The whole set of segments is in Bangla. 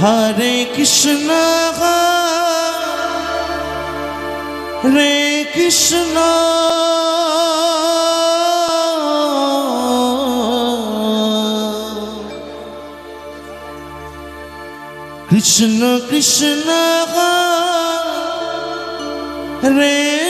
হরে কৃষ্ণ রে কৃষ্ণ। কৃষ্ণ কৃষ্ণ রে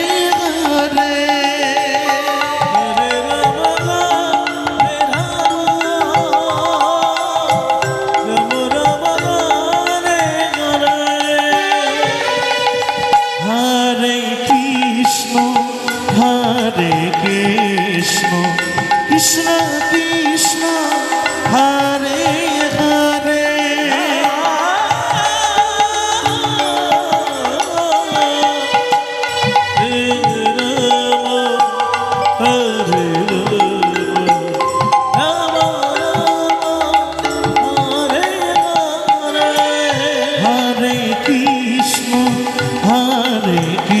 Hare